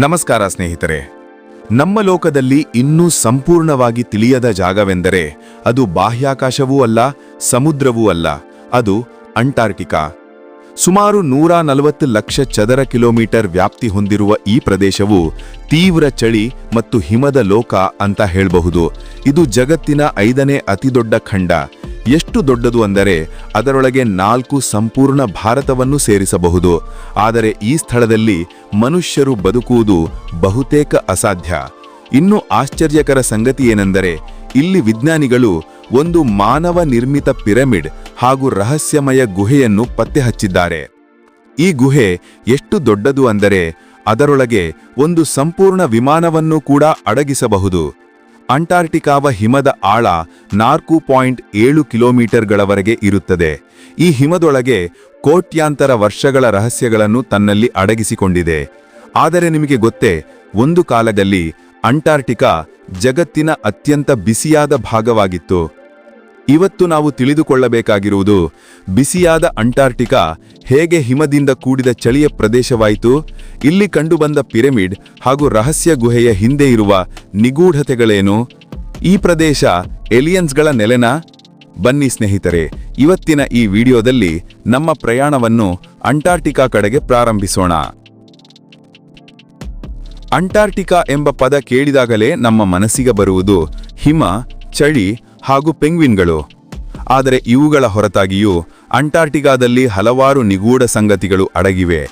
ನಮಸ್ಕಾರ ಸ್ನೇಹಿತರೆ. ನಮ್ಮ ಲೋಕದಲ್ಲಿ ಇನ್ನೂ ಸಂಪೂರ್ಣವಾಗಿ ತಿಳಿಯದ ಜಾಗವೆಂದರೆ ಅದು ಬಾಹ್ಯಾಕಾಶವೂ ಅಲ್ಲ, ಸಮುದ್ರವೂ ಅಲ್ಲ. ಅದು ಅಂಟಾರ್ಟಿಕಾ ಸುಮಾರು ನೂರ ನಲವತ್ತು ಲಕ್ಷ ಚದರ ಕಿಲೋಮೀಟರ್ ವ್ಯಾಪ್ತಿ ಹೊಂದಿರುವ ಈ ಪ್ರದೇಶವು ತೀವ್ರ ಚಳಿ ಮತ್ತು ಹಿಮದ ಲೋಕ ಅಂತ ಹೇಳಬಹುದು. ಇದು ಜಗತ್ತಿನ ಐದನೇ ಅತಿದೊಡ್ಡ ಖಂಡ. ಎಷ್ಟು ದೊಡ್ಡದು ಅಂದರೆ ಅದರೊಳಗೆ ನಾಲ್ಕು ಸಂಪೂರ್ಣ ಭಾರತವನ್ನು ಸೇರಿಸಬಹುದು. ಆದರೆ ಈ ಸ್ಥಳದಲ್ಲಿ ಮನುಷ್ಯರು ಬದುಕುವುದು ಬಹುತೇಕ ಅಸಾಧ್ಯ. ಇನ್ನು ಆಶ್ಚರ್ಯಕರ ಸಂಗತಿ ಏನೆಂದರೆ, ಇಲ್ಲಿ ವಿಜ್ಞಾನಿಗಳು ಒಂದು ಮಾನವ ನಿರ್ಮಿತ ಪಿರಮಿಡ್ ಹಾಗೂ ರಹಸ್ಯಮಯ ಗುಹೆಯನ್ನು ಪತ್ತೆ ಹಚ್ಚಿದ್ದಾರೆ ಈ ಗುಹೆ ಎಷ್ಟು ದೊಡ್ಡದು ಅಂದರೆ ಅದರೊಳಗೆ ಒಂದು ಸಂಪೂರ್ಣ ವಿಮಾನವನ್ನು ಕೂಡ ಅಡಗಿಸಬಹುದು. ಅಂಟಾರ್ಟಿಕಾವ ಹಿಮದ ಆಳ ನಾಲ್ಕು ಪಾಯಿಂಟ್ ಏಳು ಕಿಲೋಮೀಟರ್ಗಳವರೆಗೆ ಇರುತ್ತದೆ. ಈ ಹಿಮದೊಳಗೆ ಕೋಟ್ಯಾಂತರ ವರ್ಷಗಳ ರಹಸ್ಯಗಳನ್ನು ತನ್ನಲ್ಲಿ ಅಡಗಿಸಿಕೊಂಡಿದೆ. ಆದರೆ ನಿಮಗೆ ಗೊತ್ತೇ, ಒಂದು ಕಾಲದಲ್ಲಿ ಅಂಟಾರ್ಟಿಕಾ ಜಗತ್ತಿನ ಅತ್ಯಂತ ಬಿಸಿಯಾದ ಭಾಗವಾಗಿತ್ತು. ಇವತ್ತು ನಾವು ತಿಳಿದುಕೊಳ್ಳಬೇಕಾಗಿರುವುದು ಬಿಸಿಯಾದ ಅಂಟಾರ್ಟಿಕಾ ಹೇಗೆ ಹಿಮದಿಂದ ಕೂಡಿದ ಚಳಿಯ ಪ್ರದೇಶವಾಯಿತು, ಇಲ್ಲಿ ಕಂಡುಬಂದ ಪಿರಮಿಡ್ ಹಾಗೂ ರಹಸ್ಯ ಗುಹೆಯ ಹಿಂದೆ ಇರುವ ನಿಗೂಢತೆಗಳೇನು, ಈ ಪ್ರದೇಶ ಎಲಿಯನ್ಸ್ಗಳ ನೆಲೆನ? ಬನ್ನಿ ಸ್ನೇಹಿತರೆ, ಇವತ್ತಿನ ಈ ವಿಡಿಯೋದಲ್ಲಿ ನಮ್ಮ ಪ್ರಯಾಣವನ್ನು ಅಂಟಾರ್ಟಿಕಾ ಕಡೆಗೆ ಪ್ರಾರಂಭಿಸೋಣ. ಅಂಟಾರ್ಟಿಕಾ ಎಂಬ ಪದ ಕೇಳಿದಾಗಲೇ ನಮ್ಮ ಮನಸ್ಸಿಗೆ ಬರುವುದು ಹಿಮ, ಚಳಿ ಹಾಗೂ ಪೆಂಗ್ವಿನ್ಗಳು. ಆದರೆ ಇವುಗಳ ಹೊರತಾಗಿಯೂ ಅಂಟಾರ್ಟಿಕಾದಲ್ಲಿ ಹಲವಾರು ನಿಗೂಢ ಸಂಗತಿಗಳು ಅಡಗಿವೆ.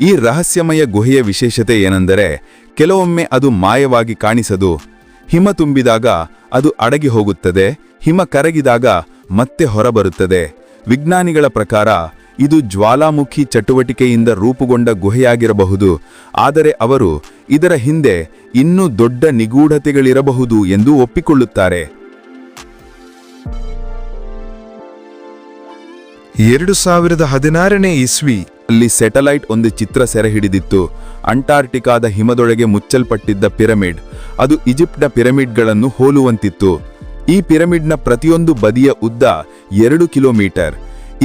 ಈ ರಹಸ್ಯಮಯ ಗುಹೆಯ ವಿಶೇಷತೆ ಏನೆಂದರೆ, ಕೆಲವೊಮ್ಮೆ ಅದು ಮಾಯವಾಗಿ ಕಾಣಿಸದು, ಹಿಮ ತುಂಬಿದಾಗ ಅದು ಅಡಗಿ ಹೋಗುತ್ತದೆ, ಹಿಮ ಕರಗಿದಾಗ ಮತ್ತೆ ಹೊರಬರುತ್ತದೆ. ವಿಜ್ಞಾನಿಗಳ ಪ್ರಕಾರ ಇದು ಜ್ವಾಲಾಮುಖಿ ಚಟುವಟಿಕೆಯಿಂದ ರೂಪುಗೊಂಡ ಗುಹೆಯಾಗಿರಬಹುದು, ಆದರೆ ಅವರು ಇದರ ಹಿಂದೆ ಇನ್ನೂ ದೊಡ್ಡ ನಿಗೂಢತೆಗಳಿರಬಹುದು ಎಂದು ಒಪ್ಪಿಕೊಳ್ಳುತ್ತಾರೆ. ಎರಡು ಸಾವಿರದ ಹದಿನಾರನೇ ಇಸ್ವಿ ಅಲ್ಲಿ ಸೆಟಲೈಟ್ ಒಂದು ಚಿತ್ರ ಸೆರೆ ಹಿಡಿದಿತ್ತು. ಅಂಟಾರ್ಟಿಕಾದ ಹಿಮದೊಳಗೆ ಮುಚ್ಚಲ್ಪಟ್ಟಿದ್ದ ಪಿರಮಿಡ್, ಅದು ಈಜಿಪ್ಟ್ನ ಪಿರಮಿಡ್ಗಳನ್ನು ಹೋಲುವಂತಿತ್ತು. ಈ ಪಿರಮಿಡ್ನ ಪ್ರತಿಯೊಂದು ಬದಿಯ ಉದ್ದ ಎರಡು ಕಿಲೋಮೀಟರ್.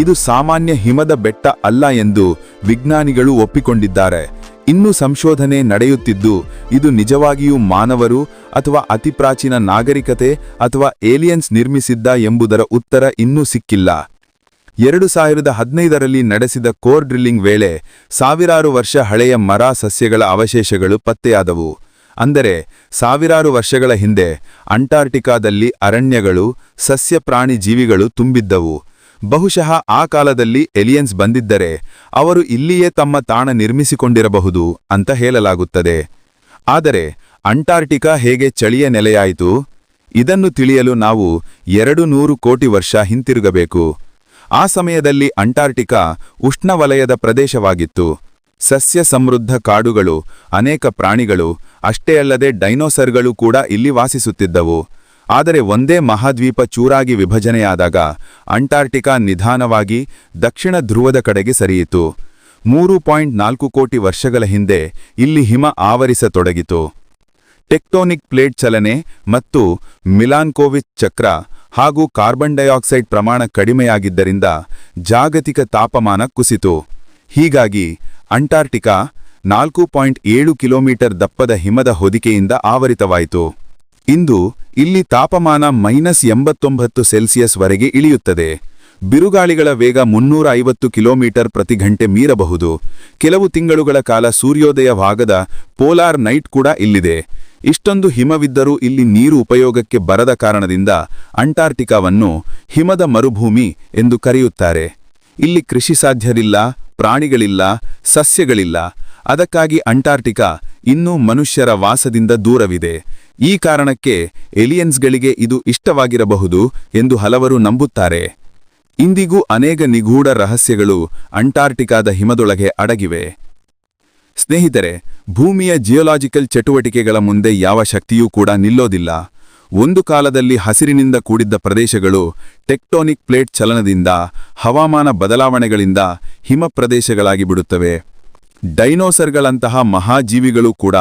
ಇದು ಸಾಮಾನ್ಯ ಹಿಮದ ಬೆಟ್ಟ ಅಲ್ಲ ಎಂದು ವಿಜ್ಞಾನಿಗಳು ಒಪ್ಪಿಕೊಂಡಿದ್ದಾರೆ. ಇನ್ನೂ ಸಂಶೋಧನೆ ನಡೆಯುತ್ತಿದ್ದು, ಇದು ನಿಜವಾಗಿಯೂ ಮಾನವರು ಅಥವಾ ಅತಿ ಪ್ರಾಚೀನ ನಾಗರಿಕತೆ ಅಥವಾ ಏಲಿಯನ್ಸ್ ನಿರ್ಮಿಸಿದ್ದ ಎಂಬುದರ ಉತ್ತರ ಇನ್ನೂ ಸಿಕ್ಕಿಲ್ಲ. ಎರಡು ಸಾವಿರದ ಹದಿನೈದರಲ್ಲಿ ನಡೆಸಿದ ಕೋರ್ ಡ್ರಿಲ್ಲಿಂಗ್ ವೇಳೆ ಸಾವಿರಾರು ವರ್ಷ ಹಳೆಯ ಮರ ಸಸ್ಯಗಳ ಅವಶೇಷಗಳು ಪತ್ತೆಯಾದವು. ಅಂದರೆ, ಸಾವಿರಾರು ವರ್ಷಗಳ ಹಿಂದೆ ಅಂಟಾರ್ಟಿಕಾದಲ್ಲಿ ಅರಣ್ಯಗಳು, ಸಸ್ಯ ಪ್ರಾಣಿ ಜೀವಿಗಳು ತುಂಬಿದ್ದವು. ಬಹುಶಃ ಆ ಕಾಲದಲ್ಲಿ ಎಲಿಯನ್ಸ್ ಬಂದಿದ್ದರೆ ಅವರು ಇಲ್ಲಿಯೇ ತಮ್ಮ ತಾಣ ನಿರ್ಮಿಸಿಕೊಂಡಿರಬಹುದು ಅಂತ ಹೇಳಲಾಗುತ್ತದೆ. ಆದರೆ, ಅಂಟಾರ್ಟಿಕಾ ಹೇಗೆ ಚಳಿಯ ನೆಲೆಯಾಯಿತು? ಇದನ್ನು ತಿಳಿಯಲು ನಾವು ಎರಡು ನೂರು ಕೋಟಿ ವರ್ಷ ಹಿಂತಿರುಗಬೇಕು. ಆ ಸಮಯದಲ್ಲಿ ಅಂಟಾರ್ಟಿಕಾ ಉಷ್ಣವಲಯದ ಪ್ರದೇಶವಾಗಿತ್ತು. ಸಸ್ಯ ಸಮೃದ್ಧ ಕಾಡುಗಳು, ಅನೇಕ ಪ್ರಾಣಿಗಳು, ಅಷ್ಟೇ ಅಲ್ಲದೆ ಡೈನೋಸರ್ಗಳು ಕೂಡ ಇಲ್ಲಿ ವಾಸಿಸುತ್ತಿದ್ದವು. ಆದರೆ ಒಂದೇ ಮಹಾದ್ವೀಪ ಚೂರಾಗಿ ವಿಭಜನೆಯಾದಾಗ ಅಂಟಾರ್ಟಿಕಾ ನಿಧಾನವಾಗಿ ದಕ್ಷಿಣ ಧ್ರುವದ ಕಡೆಗೆ ಸರಿಯಿತು. ಮೂರು ಪಾಯಿಂಟ್ ನಾಲ್ಕು ಕೋಟಿ ವರ್ಷಗಳ ಹಿಂದೆ ಇಲ್ಲಿ ಹಿಮ ಆವರಿಸತೊಡಗಿತು. ಟೆಕ್ಟೋನಿಕ್ ಪ್ಲೇಟ್ ಚಲನೆ ಮತ್ತು ಮಿಲಾನ್ಕೋವಿಚ್ ಚಕ್ರ ಹಾಗೂ ಕಾರ್ಬನ್ ಡೈಆಕ್ಸೈಡ್ ಪ್ರಮಾಣ ಕಡಿಮೆಯಾಗಿದ್ದರಿಂದ ಜಾಗತಿಕ ತಾಪಮಾನ ಕುಸಿತು. ಹೀಗಾಗಿ ಅಂಟಾರ್ಟಿಕಾ ನಾಲ್ಕು ಪಾಯಿಂಟ್ ಏಳು ಕಿಲೋಮೀಟರ್ ದಪ್ಪದ ಹಿಮದ ಹೊದಿಕೆಯಿಂದ ಆವರಿತವಾಯಿತು. ಇಂದು ಇಲ್ಲಿ ತಾಪಮಾನ ಮೈನಸ್ ಎಂಬತ್ತೊಂಬತ್ತು ಸೆಲ್ಸಿಯಸ್ ವರೆಗೆ ಇಳಿಯುತ್ತದೆ. ಬಿರುಗಾಳಿಗಳ ವೇಗ ಮುನ್ನೂರ ಐವತ್ತು ಕಿಲೋಮೀಟರ್ ಪ್ರತಿ ಗಂಟೆ ಮೀರಬಹುದು. ಕೆಲವು ತಿಂಗಳುಗಳ ಕಾಲ ಸೂರ್ಯೋದಯವಾಗದ ಪೋಲಾರ್ ನೈಟ್ ಕೂಡ ಇಲ್ಲಿದೆ. ಇಷ್ಟೊಂದು ಹಿಮವಿದ್ದರೂ ಇಲ್ಲಿ ನೀರು ಉಪಯೋಗಕ್ಕೆ ಬರದ ಕಾರಣದಿಂದ ಅಂಟಾರ್ಟಿಕಾವನ್ನು ಹಿಮದ ಮರುಭೂಮಿ ಎಂದು ಕರೆಯುತ್ತಾರೆ. ಇಲ್ಲಿ ಕೃಷಿ ಸಾಧ್ಯರಿಲ್ಲ, ಪ್ರಾಣಿಗಳಿಲ್ಲ, ಸಸ್ಯಗಳಿಲ್ಲ. ಅದಕ್ಕಾಗಿ ಅಂಟಾರ್ಟಿಕಾ ಇನ್ನೂ ಮನುಷ್ಯರ ವಾಸದಿಂದ ದೂರವಿದೆ. ಈ ಕಾರಣಕ್ಕೆ ಎಲಿಯನ್ಸ್ಗಳಿಗೆ ಇದು ಇಷ್ಟವಾಗಿರಬಹುದು ಎಂದು ಹಲವರು ನಂಬುತ್ತಾರೆ. ಇಂದಿಗೂ ಅನೇಕ ನಿಗೂಢ ರಹಸ್ಯಗಳು ಅಂಟಾರ್ಟಿಕಾದ ಹಿಮದೊಳಗೆ ಅಡಗಿವೆ. ಸ್ನೇಹಿತರೆ, ಭೂಮಿಯ ಜಿಯೋಲಾಜಿಕಲ್ ಚಟುವಟಿಕೆಗಳ ಮುಂದೆ ಯಾವ ಶಕ್ತಿಯೂ ಕೂಡ ನಿಲ್ಲೋದಿಲ್ಲ. ಒಂದು ಕಾಲದಲ್ಲಿ ಹಸಿರಿನಿಂದ ಕೂಡಿದ್ದ ಪ್ರದೇಶಗಳು ಟೆಕ್ಟೋನಿಕ್ ಪ್ಲೇಟ್ ಚಲನದಿಂದ, ಹವಾಮಾನ ಬದಲಾವಣೆಗಳಿಂದ ಹಿಮ ಪ್ರದೇಶಗಳಾಗಿ ಬಿಡುತ್ತವೆ. ಡೈನೋಸರ್ಗಳಂತಹ ಮಹಾಜೀವಿಗಳು ಕೂಡ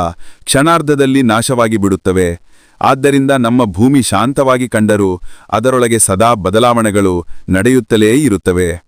ಕ್ಷಣಾರ್ಧದಲ್ಲಿ ನಾಶವಾಗಿ ಬಿಡುತ್ತವೆ. ಆದ್ದರಿಂದ ನಮ್ಮ ಭೂಮಿ ಶಾಂತವಾಗಿ ಕಂಡರೂ ಅದರೊಳಗೆ ಸದಾ ಬದಲಾವಣೆಗಳು ನಡೆಯುತ್ತಲೇ ಇರುತ್ತವೆ.